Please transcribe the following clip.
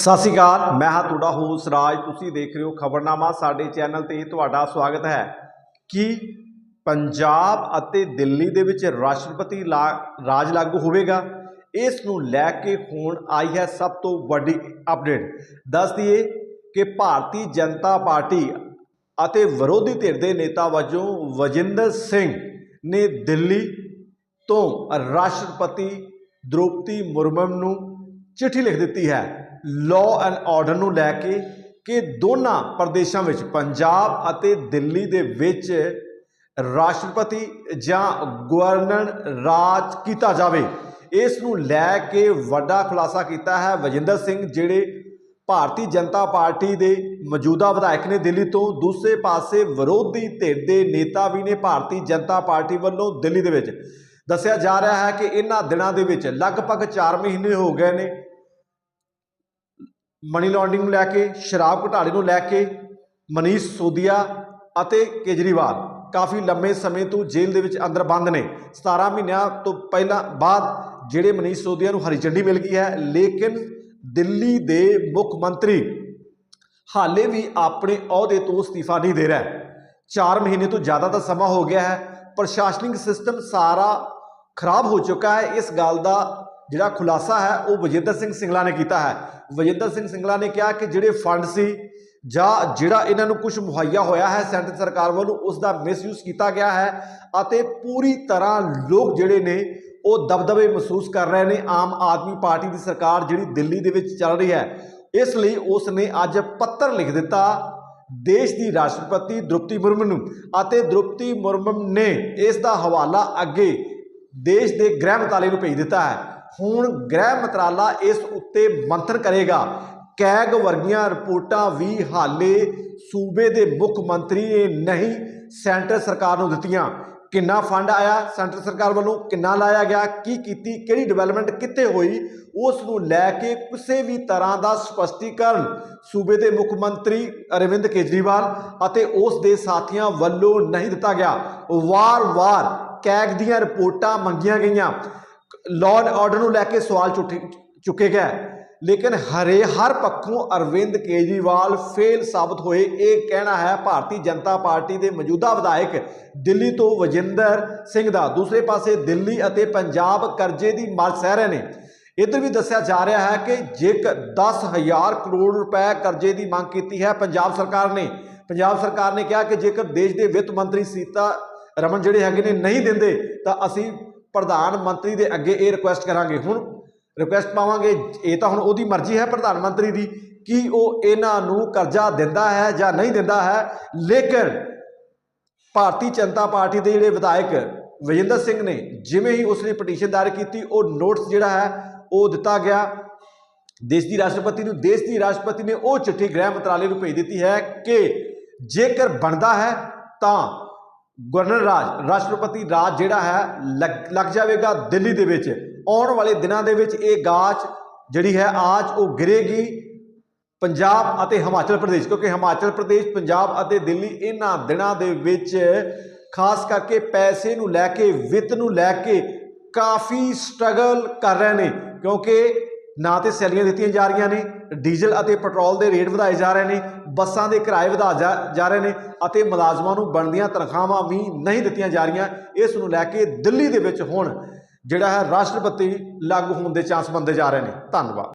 ਸਤਿ ਸ਼੍ਰੀ ਅਕਾਲ, ਮੈਂ ਹਾਂ ਤੁਹਾਡਾ ਹੋਸਟ ਰਾਜ। ਤੁਸੀਂ ਦੇਖ ਰਹੇ ਹੋ ਖਬਰਨਾਮਾ, ਸਾਡੇ ਚੈਨਲ ਤੇ ਤੁਹਾਡਾ ਸਵਾਗਤ ਹੈ। ਕਿ ਪੰਜਾਬ ਅਤੇ ਦਿੱਲੀ ਦੇ ਵਿੱਚ ਰਾਸ਼ਟਰਪਤੀ ਲਾ- ਰਾਜ ਲਾਗੂ ਹੋਵੇਗਾ? ਇਸ ਨੂੰ ਲੈ ਕੇ ਹੁਣ ਆਈ ਹੈ ਸਭ ਤੋਂ ਵੱਡੀ ਅਪਡੇਟ ਦੱਸ ਦਈਏ ਕਿ ਭਾਰਤੀ ਜਨਤਾ ਪਾਰਟੀ ਅਤੇ ਵਿਰੋਧੀ ਧਿਰ ਦੇ ਨੇਤਾ ਵਜੋਂ ਵਜਿੰਦਰ ਸਿੰਘ ਨੇ ਦਿੱਲੀ ਤੋਂ ਰਾਸ਼ਟਰਪਤੀ ਦ੍ਰੋਪਦੀ ਮੁਰਮੂ ਨੂੰ ਚਿੱਠੀ ਲਿਖ ਦਿੱਤੀ ਹੈ। ਲਾਅ ਐਂਡ ਆਰਡਰ ਨੂੰ ਲੈ ਕੇ ਕਿ ਦੋਨਾਂ ਪ੍ਰਦੇਸ਼ਾਂ ਵਿੱਚ, ਪੰਜਾਬ ਅਤੇ ਦਿੱਲੀ ਦੇ ਵਿੱਚ ਰਾਸ਼ਟਰਪਤੀ ਜਾਂ ਗਵਰਨਰ ਰਾਜ ਕੀਤਾ ਜਾਵੇ। ਇਸ ਨੂੰ ਲੈ ਕੇ ਵੱਡਾ ਖੁਲਾਸਾ ਕੀਤਾ ਹੈ ਵਜਿੰਦਰ ਸਿੰਘ, ਜਿਹੜੇ ਭਾਰਤੀ ਜਨਤਾ ਪਾਰਟੀ ਦੇ ਮੌਜੂਦਾ ਵਿਧਾਇਕ ਨੇ ਦਿੱਲੀ ਤੋਂ। ਦੂਸਰੇ ਪਾਸੇ ਵਿਰੋਧੀ ਧਿਰ ਦੇ ਨੇਤਾ ਵੀ ਨੇ ਭਾਰਤੀ ਜਨਤਾ ਪਾਰਟੀ ਵੱਲੋਂ ਦਿੱਲੀ ਦੇ ਵਿੱਚ। ਦੱਸਿਆ ਜਾ ਰਿਹਾ ਹੈ ਕਿ ਇਹਨਾਂ ਦਿਨਾਂ ਦੇ ਵਿੱਚ ਲਗਭਗ 4 ਮਹੀਨੇ ਹੋ ਗਏ ਨੇ ਮਨੀ ਲਾਂਡਰਿੰਗ ਨੂੰ ਲੈ ਕੇ, ਸ਼ਰਾਬ ਘੁਟਾਲੇ ਨੂੰ ਲੈ ਕੇ, ਮਨੀਸ਼ ਸੋਦੀਆ ਅਤੇ ਕੇਜਰੀਵਾਲ ਕਾਫੀ ਲੰਮੇ ਸਮੇਂ ਤੋਂ ਜੇਲ੍ਹ ਦੇ ਵਿੱਚ ਅੰਦਰ ਬੰਦ ਨੇ। 17 ਮਹੀਨਿਆਂ ਤੋਂ ਪਹਿਲਾਂ ਬਾਅਦ ਜਿਹੜੇ ਮਨੀਸ਼ ਸੋਦੀਆ ਨੂੰ ਹਰੀ ਝੰਡੀ ਮਿਲ ਗਈ ਹੈ, ਲੇਕਿਨ ਦਿੱਲੀ ਦੇ ਮੁੱਖ ਮੰਤਰੀ ਹਾਲੇ ਵੀ ਆਪਣੇ ਅਹੁਦੇ ਤੋਂ ਅਸਤੀਫਾ ਨਹੀਂ ਦੇ ਰਿਹਾ। 4 ਮਹੀਨੇ ਤੋਂ ਜ਼ਿਆਦਾ ਦਾ ਸਮਾਂ ਹੋ ਗਿਆ ਹੈ, ਪ੍ਰਸ਼ਾਸਨਿਕ ਸਿਸਟਮ ਸਾਰਾ ਖਰਾਬ ਹੋ ਚੁੱਕਾ ਹੈ। ਇਸ ਗੱਲ ਦਾ ਜਿਹੜਾ ਖੁਲਾਸਾ ਹੈ, ਉਹ ਵਜਿੰਦਰ ਸਿੰਘ ਸਿੰਗਲਾ ਨੇ ਕੀਤਾ ਹੈ। ਵਜਿੰਦਰ ਸਿੰਘ ਸਿੰਗਲਾ ਨੇ ਕਿਹਾ ਕਿ ਜਿਹੜੇ ਫੰਡ ਸੀ ਜਾਂ ਜਿਹੜਾ ਇਹਨਾਂ ਨੂੰ ਕੁਝ ਮੁਹੱਈਆ ਹੋਇਆ ਹੈ, ਸੈਂਟਰ ਸਰਕਾਰ ਵੱਲੋਂ ਉਸ ਦਾ ਮਿਸਯੂਜ਼ ਕੀਤਾ ਗਿਆ ਹੈ ਅਤੇ ਪੂਰੀ ਤਰ੍ਹਾਂ ਲੋਕ ਜਿਹੜੇ ਨੇ, ਉਹ ਦਬਦਬੇ ਮਹਿਸੂਸ ਕਰ ਰਹੇ ਨੇ। ਆਮ ਆਦਮੀ ਪਾਰਟੀ ਦੀ ਸਰਕਾਰ ਜਿਹੜੀ ਦਿੱਲੀ ਦੇ ਵਿੱਚ ਚੱਲ ਰਹੀ ਹੈ, ਇਸ ਲਈ ਉਸ ਨੇ ਅੱਜ ਪੱਤਰ ਲਿਖ ਦਿੱਤਾ ਦੇਸ਼ ਦੀ ਰਾਸ਼ਟਰਪਤੀ ਦ੍ਰੋਪਦੀ ਮੁਰਮੂ ਨੂੰ ਅਤੇ ਦ੍ਰੋਪਦੀ ਮੁਰਮੂ ਨੇ ਇਸ ਦਾ ਹਵਾਲਾ ਅੱਗੇ ਦੇਸ਼ ਦੇ ਗ੍ਰਹਿ ਮੰਤਰਾਲੇ ਨੂੰ ਭੇਜ ਦਿੱਤਾ ਹੈ। ਹੁਣ ਗ੍ਰਹਿ ਮੰਤਰਾਲਾ ਇਸ ਉੱਤੇ ਮੰਥਨ ਕਰੇਗਾ। ਕੈਗ ਵਰਗੀਆਂ ਰਿਪੋਰਟਾਂ ਵੀ ਹਾਲੇ ਸੂਬੇ ਦੇ ਮੁੱਖ ਮੰਤਰੀ ਨੇ ਨਹੀਂ ਸੈਂਟਰ ਸਰਕਾਰ ਨੂੰ ਦਿੱਤੀਆਂ। ਕਿੰਨਾ ਫੰਡ ਆਇਆ, ਸੈਂਟਰ ਸਰਕਾਰ ਵੱਲੋਂ ਕਿੰਨਾ ਲਾਇਆ ਗਿਆ, ਕੀ ਕੀਤੀ, ਕਿਹੜੀ ਡਿਵੈਲਪਮੈਂਟ ਕਿੱਥੇ ਹੋਈ, ਉਸ ਨੂੰ ਲੈ ਕੇ ਕਿਸੇ ਵੀ ਤਰ੍ਹਾਂ ਦਾ ਸਪਸ਼ਟੀਕਰਨ ਸੂਬੇ ਦੇ ਮੁੱਖ ਮੰਤਰੀ ਅਰਵਿੰਦ ਕੇਜਰੀਵਾਲ ਅਤੇ ਉਸ ਦੇ ਸਾਥੀਆਂ ਵੱਲੋਂ ਨਹੀਂ ਦਿੱਤਾ ਗਿਆ। ਵਾਰ-ਵਾਰ ਕੈਗ ਦੀਆਂ ਰਿਪੋਰਟਾਂ ਮੰਗੀਆਂ ਗਈਆਂ। ਲਾਅ ਐਂਡ ਆਰਡਰ ਨੂੰ ਲੈ ਕੇ ਸਵਾਲ ਚੁੱਕੇ ਚੁੱਕੇ ਗਏ। ਲੇਕਿਨ ਹਰੇ ਹਰ ਪੱਖੋਂ ਅਰਵਿੰਦ ਕੇਜਰੀਵਾਲ ਫੇਲ ਸਾਬਤ ਹੋਏ। ਇਹ ਕਹਿਣਾ ਹੈ, ਭਾਰਤੀ ਜਨਤਾ ਪਾਰਟੀ ਦੇ ਮੌਜੂਦਾ ਵਿਧਾਇਕ ਦਿੱਲੀ ਤੋਂ ਵਜਿੰਦਰ ਸਿੰਘ ਦਾ। ਦੂਸਰੇ ਪਾਸੇ ਦਿੱਲੀ ਅਤੇ ਪੰਜਾਬ ਕਰਜ਼ੇ ਦੀ ਮਾਰ ਸਹਿ ਰਹੇ ਨੇ। ਇੱਧਰ ਵੀ ਦੱਸਿਆ ਜਾ ਰਿਹਾ ਹੈ ਕਿ ਜੇਕਰ 10000 ਕਰੋੜ ਰੁਪਏ ਕਰਜ਼ੇ ਦੀ ਮੰਗ ਕੀਤੀ ਹੈ, ਪੰਜਾਬ ਸਰਕਾਰ ਨੇ। ਪੰਜਾਬ ਸਰਕਾਰ ਨੇ ਕਿਹਾ ਕਿ ਜੇਕਰ ਦੇਸ਼ ਦੇ ਵਿੱਤ ਮੰਤਰੀ ਸੀਤਾ ਰਮਨ ਜਿਹੜੇ ਹੈਗੇ ਨੇ ਨਹੀਂ ਦਿੰਦੇ, ਤਾਂ ਅਸੀਂ ਪ੍ਰਧਾਨ ਮੰਤਰੀ ਦੇ ਅੱਗੇ ਇਹ ਰਿਕੁਐਸਟ ਕਰਾਂਗੇ। ਹੁਣ ਰਿਕੁਐਸਟ ਪਾਵਾਂਗੇ, ਇਹ ਤਾਂ ਹੁਣ ਉਹਦੀ ਮਰਜ਼ੀ ਹੈ ਪ੍ਰਧਾਨ ਮੰਤਰੀ ਦੀ, ਕਿ ਉਹ ਇਹਨਾਂ ਨੂੰ ਕਰਜ਼ਾ ਦਿੰਦਾ ਹੈ ਜਾਂ ਨਹੀਂ ਦਿੰਦਾ ਹੈ। ਲੇਕਿਨ ਭਾਰਤੀ ਜਨਤਾ ਪਾਰਟੀ ਦੇ ਜਿਹੜੇ ਵਿਧਾਇਕ ਵਜਿੰਦਰ ਸਿੰਘ ਨੇ, ਜਿਵੇਂ ਹੀ ਉਸਨੇ ਪਟੀਸ਼ਨ ਦਾਇਰ ਕੀਤੀ, ਉਹ ਨੋਟਿਸ ਜਿਹੜਾ ਹੈ, ਉਹ ਦਿੱਤਾ ਗਿਆ। ਦੇਸ਼ ਦੀ ਰਾਸ਼ਟਰਪਤੀ ਨੂੰ, ਦੇਸ਼ ਦੀ ਰਾਸ਼ਟਰਪਤੀ ਨੇ ਉਹ ਚਿੱਠੀ ਗ੍ਰਹਿ ਮੰਤਰਾਲੇ ਨੂੰ ਭੇਜ ਦਿੱਤੀ ਹੈ ਕਿ ਜੇਕਰ ਬਣਦਾ ਹੈ ਤਾਂ ਗਵਰਨਰ ਰਾਜ, ਰਾਸ਼ਟਰਪਤੀ ਰਾਜ ਜਿਹੜਾ ਹੈ, ਲੱਗ- ਲੱਗ ਜਾਵੇਗਾ ਦਿੱਲੀ ਦੇ ਵਿੱਚ। ਆਉਣ ਵਾਲੇ ਦਿਨਾਂ ਦੇ ਵਿੱਚ ਇਹ ਗਾਚ ਜਿਹੜੀ ਹੈ, ਆਜ ਉਹ ਗਿਰੇਗੀ ਪੰਜਾਬ ਅਤੇ ਹਿਮਾਚਲ ਪ੍ਰਦੇਸ਼, ਕਿਉਂਕਿ ਹਿਮਾਚਲ ਪ੍ਰਦੇਸ਼, ਪੰਜਾਬ ਅਤੇ ਦਿੱਲੀ ਇਹਨਾਂ ਦਿਨਾਂ ਦੇ ਵਿੱਚ ਖਾਸ ਕਰਕੇ ਪੈਸੇ ਨੂੰ ਲੈ ਕੇ, ਵਿੱਤ ਨੂੰ ਲੈ ਕੇ ਕਾਫੀ ਸਟਰਗਲ ਕਰ ਰਹੇ ਨੇ, ਕਿਉਂਕਿ ਨਾ ਤੇ ਸੈਲੀਆਂ ਦਿੱਤੀਆਂ ਜਾ ਰਹੀਆਂ ਨੇ, ਡੀਜ਼ਲ ਅਤੇ ਪੈਟਰੋਲ ਦੇ ਰੇਟ ਵਧਾਏ ਜਾ ਰਹੇ ਨੇ, ਬੱਸਾਂ ਦੇ ਕਿਰਾਏ ਵਧਾ ਜਾ- ਜਾ ਰਹੇ ਨੇ ਅਤੇ ਮੁਲਾਜ਼ਮਾਂ ਨੂੰ ਬਣਦੀਆਂ ਤਨਖਾਹਾਂ ਵੀ ਨਹੀਂ ਦਿੱਤੀਆਂ ਜਾ ਰਹੀਆਂ, ਇਸ ਨੂੰ ਲੈ ਕੇ ਦਿੱਲੀ ਦੇ ਵਿੱਚ ਹੁਣ ਜਿਹੜਾ ਹੈ ਰਾਸ਼ਟਰਪਤੀ ਲਾਗੂ ਹੋਣ ਦੇ ਚਾਂਸ ਬੰਦੇ ਜਾ ਰਹੇ ਨੇ। ਧੰਨਵਾਦ।